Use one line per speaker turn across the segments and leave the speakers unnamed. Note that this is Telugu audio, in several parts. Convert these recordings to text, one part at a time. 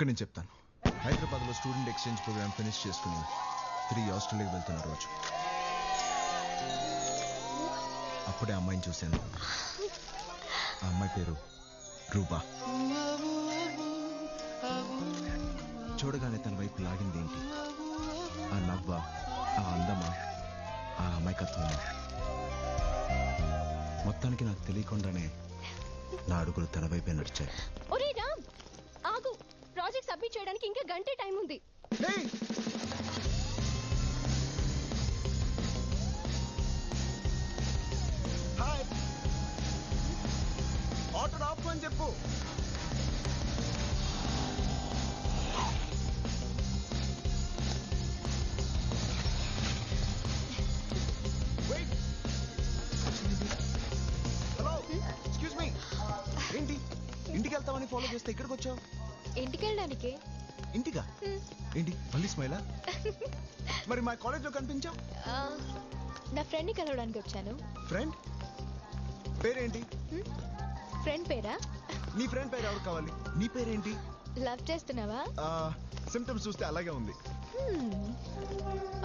ఇక్కడ నేను చెప్తాను. హైదరాబాద్లో స్టూడెంట్ ఎక్స్చేంజ్ ప్రోగ్రామ్ ఫినిష్ చేసుకుని త్రీ ఆస్ట్రేలియాకి వెళ్తున్న రోజు. అప్పుడే అమ్మాయిని చూశాను. ఆ అమ్మాయి పేరు రూపా చూడగానే తన వైపు లాగింది ఏంటి? ఆ నవ్వ ఆ అందమా ఆ అమాయకత్వమా? మొత్తానికి నాకు తెలియకుండానే నా అడుగులు తన వైపే నడిచాయి
ఒరే రామ్ ఆగు ప్రాజెక్ట్ సబ్మిట్ చేయడానికి ఇంకా గంటే టైం ఉంది.
ఆటో ఆపు అని చెప్పు. హలో ఎక్స్క్యూజ్ మీ ఏంటి? ఇంటికి వెళ్తామని ఫాలో చేస్తే ఇక్కడికి వచ్చావు
ఇంటికి? వెళ్ళడానికి
ఇంటిగా ఏంటి? మళ్ళీ స్మైలా? మరి మా కాలేజ్లో కనిపించావు?
నా ఫ్రెండ్ని కలవడానికి వచ్చాను.
ఫ్రెండ్? పేరేంటి?
ఫ్రెండ్ పేరా?
నీ ఫ్రెండ్ పేరు ఎవరు కావాలి? నీ పేరేంటి?
లవ్ చేస్తున్నావా?
సిమ్టమ్స్ చూస్తే అలాగే ఉంది.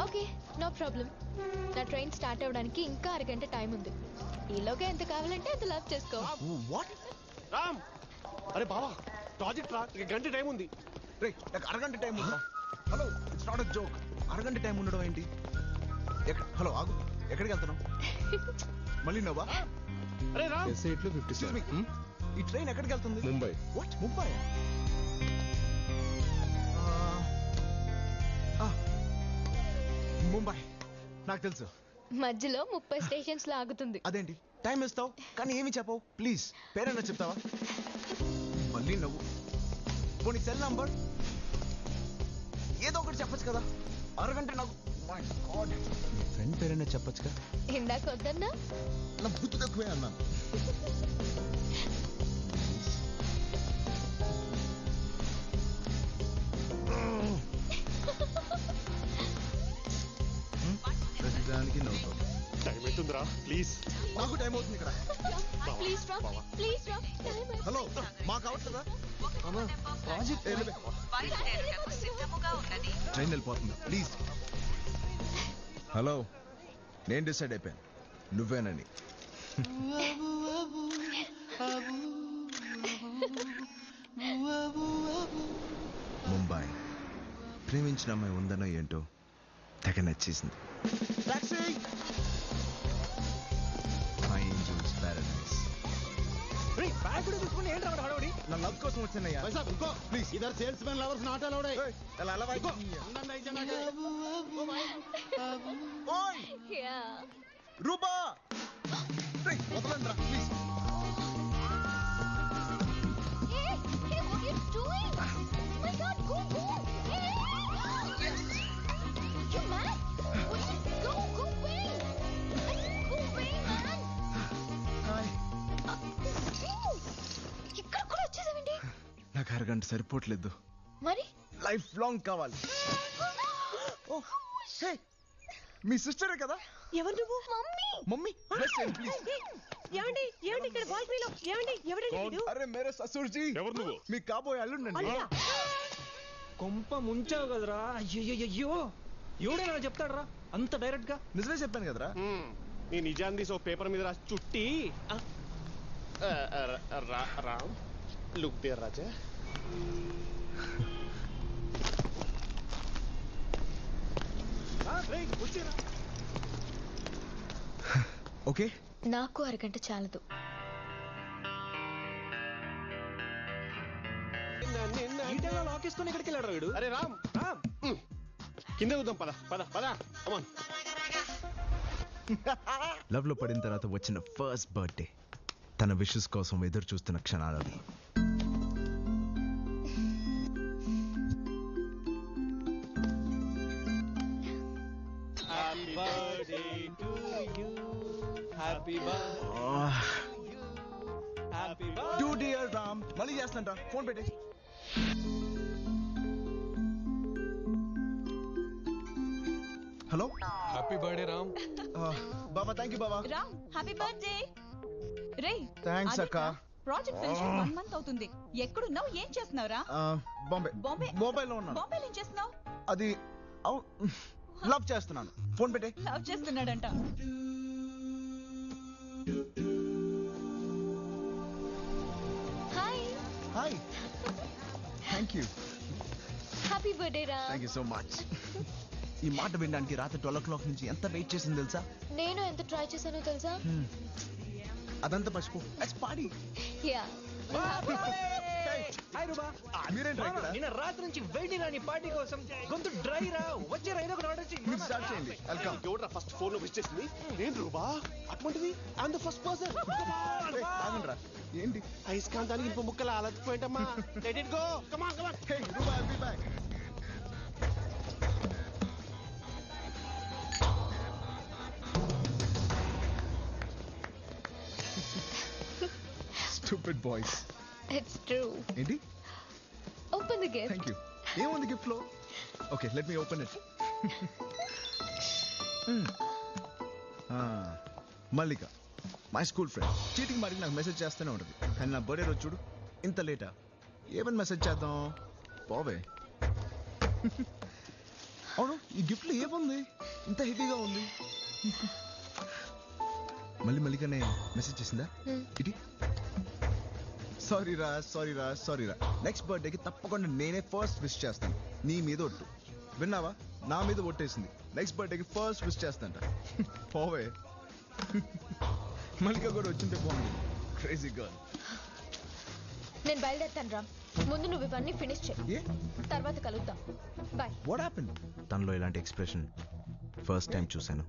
Okay no problem. నా ట్రైన్ స్టార్ట్ అవ్వడానికి ఇంకా అరగంట టైం ఉంది. ఈలోగా ఎంత కావాలంటే అంత లవ్ చేసుకో.
వాట్?
రామ్! అరే బావా! ప్రాజెక్ట్ రా ఇక గంట టైం ఉంది.
రే నాకు అరగంట టైం ఉందా hello it's not a joke అరగంట టైం ఉండడం ఏంటి? ఎక్కడ హలో ఆగు. ఎక్కడికి వెళ్తున్నావు? మళ్ళీ నవ్వా?
అరే రామ్.
ఎస్ఐట్లో ఫిఫ్టీ
me. ఈ ట్రైన్ ఎక్కడికి వెళ్తుంది?
ముంబై.
వాట్ ముంబై? ముంబై. నాకు తెలుసు.
మధ్యలో ముప్పై స్టేషన్స్లో ఆగుతుంది
అదేంటి? టైం ఇస్తావు కానీ ఏమి చెప్పవు? ప్లీజ్. పేరైనా చెప్తావా? మళ్ళీ నవ్వు. పోనీ సెల్ నంబర్ ఏదో ఒకటి చెప్పొచ్చు కదా. అరగంట నాకు My God. నీ ఫ్రెండ్ పేరైనా చెప్పొచ్చు కదా
ఇందాక వద్దన్నా?
నా బుద్ధి తక్కువే అన్నాను
అవుతుందిరా. ప్లీజ్
నాకు టైం అవుతుంది ఇక్కడ.
ప్లీజ్ రా ప్లీజ్ రా టైం
హలో మాకు అవసరం ప్రాజెక్ట్ ట్రైన్ వెళ్ళిపోతుంది. ప్లీజ్ హలో నేను డిసైడ్ అయిపోయాను. నువ్వేనని. ముంబై ప్రేమించిన అమ్మాయి ఉందనో ఏంటో తెగ నచ్చేసింది.
బ్యాగ్ కూడా తీసుకుని ఏంటి రావడం హడావుడి?
నా లవ్ కోసం వచ్చినయ్యా ప్లీజ్
ఇద్దరు sales men lovers not allowed
అలా అలా వాయి. ఓయ్.
యా.
రూపా. వదలండి రా ప్లీజ్ నాకు అరగంట సరిపోవట్లేదు.
మరి?
లైఫ్ లాంగ్ కావాలి. ఓ హే మీ సిస్టరే కదా?
ఎవరు నువ్వు?
మమ్మీ.
మమ్మీ ప్లీజ్
ఏమండి ఏమండి ఇక్కడ ఏమండి వీడు?
అరే మేరే ససూర్ జీ
ఎవరు నువ్వు?
మీ కాబోయే అల్లుండండి
అల్లుడా?
కొంప ముంచావు కదరా. అయ్యయ్యో ఎవడైనా చెప్తాడరా? అంత డైరెక్ట్గా?
నిజమే చెప్పాను కదరా.
నీ నిజాన్ని తీసి ఓ పేపర్ మీద రాసి చుట్టి. Ram look there Raja.
Okay.
నాకు అరగంట చాలదు.
లాకేసుకొని ఎక్కడికి వెళ్ళాడు వీడు?
అరే రామ్ రామ్. కింద చూద్దాం పద పద పద. అమన్
లవ్లో పడిన తర్వాత వచ్చిన ఫస్ట్ బర్త్డే తన విషెస్ కోసం ఎదురు చూస్తున్న క్షణాలు మళ్ళీ చేస్తాంట ఫోన్ పెట్టే హలో?
హ్యాపీ బర్త్డే రామ్
బాబా థ్యాంక్ యూ బాబా.
రామ్ హ్యాపీ బర్త్డే రే
థ్యాంక్స్ అక్క.
ప్రాజెక్ట్ ఫినిష్ వన్ మంత్ అవుతుంది. ఎక్కడున్నావు? ఏం చేస్తున్నావురా
ఆ, బాంబే.
బాంబే?
బాంబేలో ఉన్నాను.
బాంబేలో ఏం చేస్తున్నావు?
అది లవ్ చేస్తున్నాను. ఫోన్ పెట్టే
లవ్ చేస్తున్నాడంట.
థ్యాంక్ యూ
హ్యాపీ బర్త్డే రా
థ్యాంక్ యూ సో మచ్ ఈ మాట వినడానికి రాత్రి ట్వెల్వ్ ఓ క్లాక్ నుంచి ఎంత వెయిట్ చేసింది తెలుసా?
నేను ఎంత ట్రై చేశానో తెలుసా.
అదంతా మర్చిపో. పార్టీ
యా
హాయ్ రూబా
మీరేంట్రా ఇక్కడ?
నిన్న రాత్రి నుంచి వెయిటింగ్ రా నీ పార్టీ కోసం గొంతు డ్రై రా. వచ్చే ఒకటి ఆర్డర్
మీరు స్టార్ట్ చేయండి.
ఎవడ్రా ఫస్ట్ ఫోన్లో విష్ చేసింది? నేను రూబా అటువంటిది? ఐఎమ్ ద ఫస్ట్ పర్సన్
ఆగండ్రా ఏంటి?
అయస్కాంతానికి ఇంపు ముక్కలు అలచిపోయింటమ్మా let it
go come on come on stupid boys
it's true
ఏంటి?
Open the gift
thank you ఏముంది గిఫ్ట్లో? Okay let me open it Mallika my school friend cheating మాటికి నాకు మెసేజ్ చేస్తూనే ఉంటుంది. కానీ నా బర్త్డే రోజు చూడు ఇంత లేటా ఏమని మెసేజ్ చేద్దాం? పోవే. అవును ఈ గిఫ్ట్లో ఏముంది? ఇంత హెవీగా ఉంది. మళ్ళీ మల్లికనే మెసేజ్ చేసిందా?
Hmm.
ఇటీ సారీ రా సారీ రా సారీ రా. నెక్స్ట్ బర్త్డేకి తప్పకుండా నేనే ఫస్ట్ విష్ చేస్తాను. నీ మీద ఒట్టు. విన్నావా? నా మీద ఒట్టేసింది. నెక్స్ట్ బర్త్డేకి ఫస్ట్ విష్ చేస్తాంట. పోవే. మల్లిక కూడా వచ్చింటే బాగుంది క్రేజీ గర్ల్
నేను బయలుదేరుతాను రామ్ ముందు నువ్వు ఇవన్నీ ఫినిష్ చేయి తర్వాత కలుద్దాం. బాయ్
వాట్ హ్యాపెన్ తనలో ఇలాంటి ఎక్స్ప్రెషన్ ఫస్ట్ టైం చూశాను.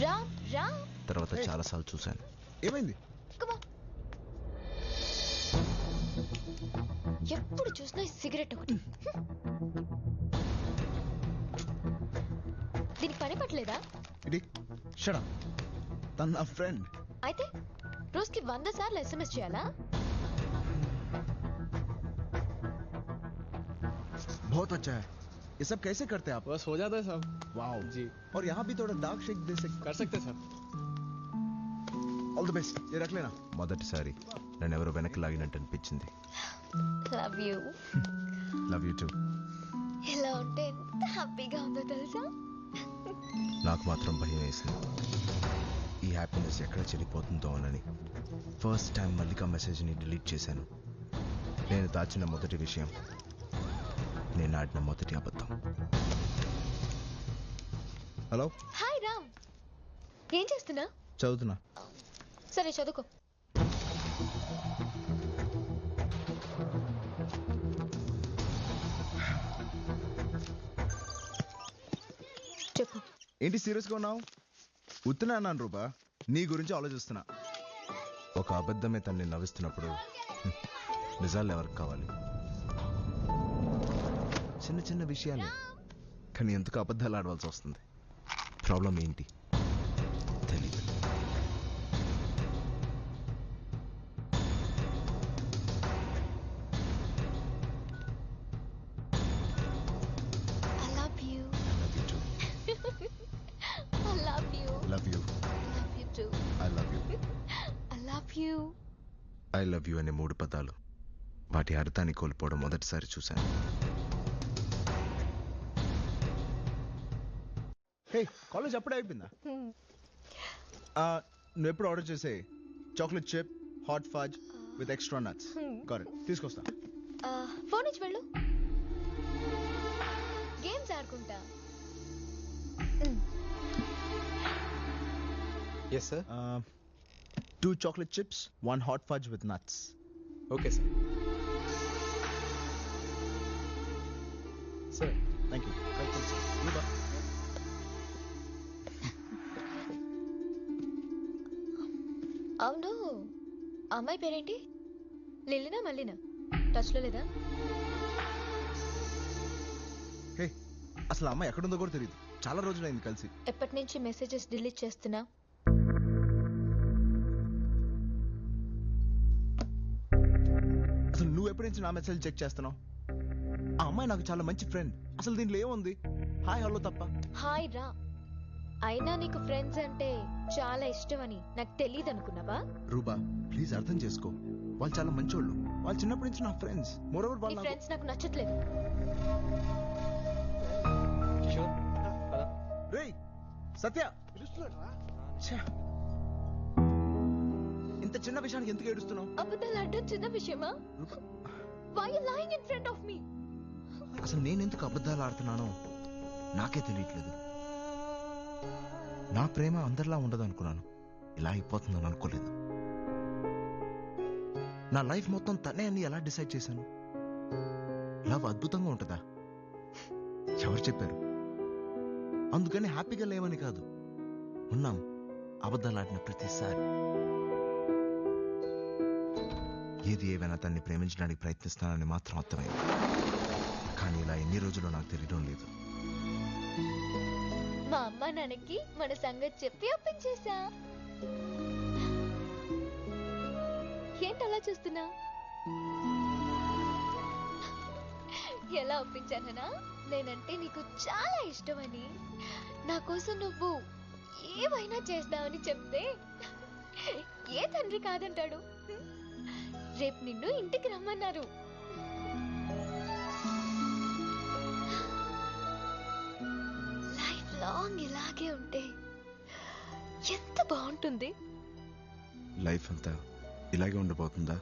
రామ్ రామ్.
తర్వాత చాలాసార్లు చూశాను. ఏమైంది
కమా ఎప్పుడు చూసినా ఈ సిగరెట్ ఒకటి దీనికి పని పట్టలేదా
ఇది షడా తన నా ఫ్రెండ్
అయితే రోజుకి వంద సార్లు ఎస్ఎంఎస్ చేయాలా
बहुत अच्छा है ये सब कैसे करते हैं आप
బస్ హో జాతా హై సాబ్
वाओ
जी
और यहाँ भी थोड़ा डार्क शेक दे सकते
కర్ సక్తే సార్
ఆల్ ది బెస్ట్ ఏ రకలేనా? మొదటిసారి నన్ను ఎవరో వెనక్కి లాగినట్టు అనిపించింది
love you
love you too
ఇలా ఉంటే ఎంత హ్యాపీగా ఉందో తెలుసా?
నాకు మాత్రం భయం వేసింది. ఈ హ్యాపీనెస్ ఎక్కడ చెడిపోతుందో అని ఫస్ట్ టైం మల్లిక మెసేజ్ని డిలీట్ చేశాను. నేను దాచిన మొదటి విషయం నేను ఆడిన మొదటి అబద్ధం. హలో
హాయ్ రామ్ ఏం చేస్తున్నా?
చదువుతున్నా.
సరే చదువుకో. చెప్పు.
ఏంటి సీరియస్గా ఉన్నావు? ఉత్తున్నా అన్నాను రూపా. నీ గురించి ఆలోచిస్తున్నా. ఒక అబద్ధమే తన్ని నవ్విస్తున్నప్పుడు నిజాలు ఎవరికి కావాలి? చిన్న చిన్న విషయాలు. కానీ ఎందుకు అబద్ధాలు ఆడవలసి వస్తుంది? ప్రాబ్లం ఏంటి? ఐ లవ్ యూ అనే మూడు పదాలు వాటి అర్థాన్ని కోల్పోవడం మొదటిసారి చూశాను. హే కాలేజ్ అప్పుడే అయిపోయిందా?
Hmm.
ఆ, నువ్వు ఎప్పుడు ఆర్డర్ చేసే chocolate chip hot fudge with extra nuts?
Hmm.
Correct తీసుకొస్తా.
ఫోన్ ఇచ్చి వెళ్ళు. గేమ్స్ ఆడుకుంటా.
Yes sir
two chocolate chips one hot fudge with nuts
okay sir sir
thank you welcome sir
అవును. అమ్మాయి పేరేంటి? లిల్లినా మల్లినా? టచ్లో లేదా?
హే అసలు అమ్మాయి ఎక్కడుందో కూడా తెలియదు చాలా రోజులైంది కలిసి.
ఎప్పటి నుంచి మెసేజెస్ డిలీట్ చేస్తున్నా?
ఎప్పటి నుంచి నా మెసేజ్ చెక్ చేస్తున్నావు? ఆ అమ్మాయి నాకు చాలా మంచి ఫ్రెండ్ అసలు దీంట్లో ఏముంది? హాయ్ హలో తప్ప.
హాయ్ రా. అయినా నీకు ఫ్రెండ్స్ అంటే చాలా ఇష్టమని నాకు తెలియదు అనుకున్నావా?
రూబా ప్లీజ్ అర్థం చేసుకో. వాళ్ళు చాలా మంచోళ్ళు. వాళ్ళు చిన్నప్పటి నుంచి నా ఫ్రెండ్స్ మోరోవర్
నీ
వాళ్ళు
ఫ్రెండ్స్ నాకు నచ్చట్లేదు.
రేయ్ సత్య! ఛే. ఇంత చిన్న విషయానికి ఎందుకు ఏడుస్తున్నావు?
అబద్ధాలు అడ్డం చిన్న విషయమా? Rupa, why in front of me
అసలు నేను ఎందుకు అబద్ధాలు ఆడుతున్నానో నాకే తెలియట్లేదు. నా ప్రేమ అందరిలా ఉండదు అనుకున్నాను ఇలా అయిపోతుందని అనుకోలేదు. నా లైఫ్ మొత్తం తనే అని ఎలా డిసైడ్ చేశాను? లవ్ అద్భుతంగా ఉంటుందా? ఎవరు చెప్పారు? అందుకని హ్యాపీగా లేవని కాదు. ఉన్నాం. అబద్ధాలు ఆడిన ప్రతిసారి. ఏది ఏవైనా తన్ని ప్రేమించడానికి ప్రయత్నిస్తానని మాత్రం అర్థమైంది. కానీ ఇలా ఎన్ని రోజులు నాకు తెలియడం లేదు.
మా అమ్మ నాన్నకి మన సంగతి చెప్పి ఒప్పించేశా. ఏంటి అలా చూస్తున్నా? ఎలా ఒప్పించాననా? నేనంటే నీకు చాలా ఇష్టమని. నా కోసం నువ్వు ఏమైనా చేస్తావని చెప్తే ఏ తండ్రి కాదంటాడు? రేపు నిన్ను ఇంటికి రమ్మన్నారు. లైఫ్ లాంగ్ ఇలాగే ఉంటే ఎంత బాగుంటుంది?
లైఫ్ అంతా ఇలాగే ఉండిపోతుందా